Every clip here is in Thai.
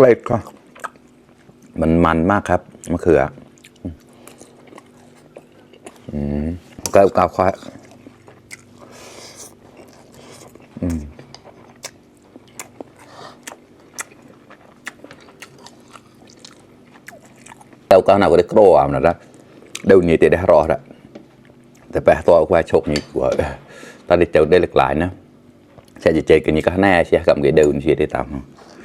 เกล็ดก็มันมันมากครับมะเขืออืมเกล็ดกาควายอืมแต่ก็น่าก็ได้โกรธอะนะนะเดี๋ยวนี้จะได้รอดอะแต่แปะตัวควายชกนี่กว่าตอนนี้เจอได้หลากหลายนะ sẽ chỉ chơi cái như cái này sẽ cầm cái đầu như thế tao qua ra được là những cái shipper đi shipper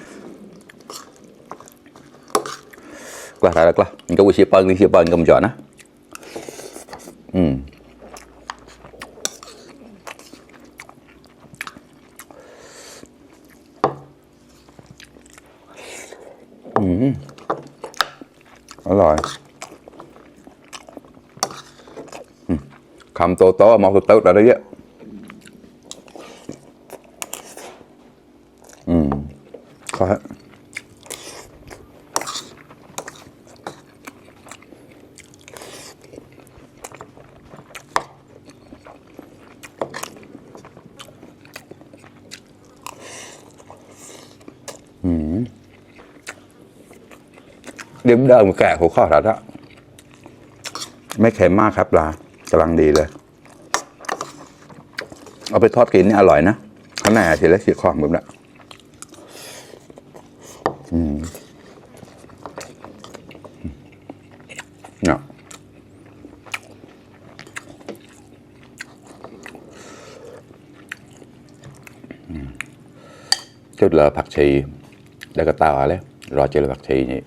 cầm chọn á ừ ừ อร่อยอืมคำโตๆมองตัวๆอะไรเยอะขอฮะ เดิมเดิมแกะหัวข้อแล้วะไม่เค็มมากครับปลากำลังดีเลย เอาไปทอดกินนี่อร่อยนะข้างในทีละสีข้อมแบบนี้ Ja. chút là ผักชีแล้วก็ตาเลยรอเจอผักชี นี่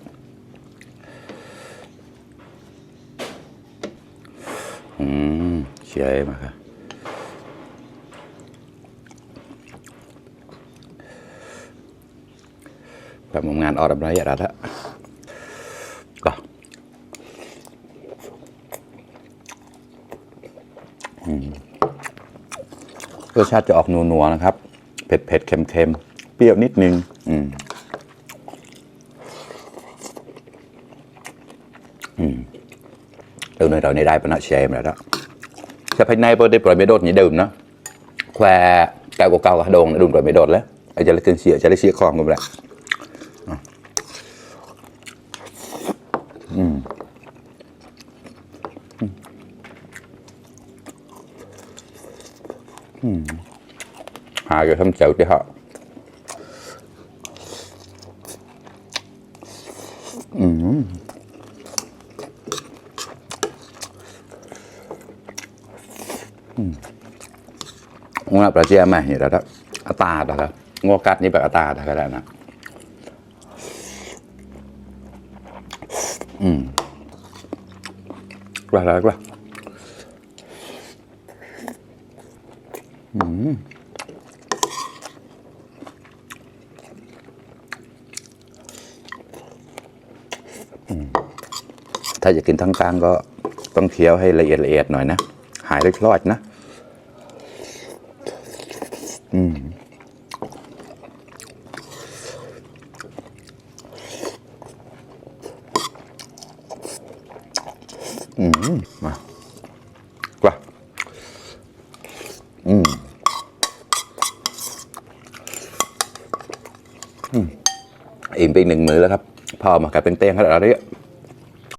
อืมเชียร์มาครับแบบงานออกอะไรอย่างไรละก็รสชาติจะออกนัวๆนะครับ เผ็ดเผ็ดๆเค็มเค็มๆ เปรี้ยวนิดนึง อืม อืมเดี๋ยวเราในได้ปะนะเชมแล้ว đó sẽ phải nay bữa đi rồi mới đột như đùm nó khoe cao của cao cả đồn đùm rồi mới đột đấy ở cho lấy cân xịa cho lấy xịa con cũng lại hai cái thâm chậu cho họ Ngon là chị em này đó đó à ta đó đó ngô cắt như vậy à ta đó cái này nè ừ qua rồi qua ถ้าอยากกินทั้งกลางก็ต้องเคี้ยวให้ละเอียดละเอียดหน่อยนะ หายเล็กลอดนะ อืมอืมมากว่าอืมอิ่มไปอีกหนึ่งมือแล้วครับ พอมากลายเป็นเต้งขนาดนี้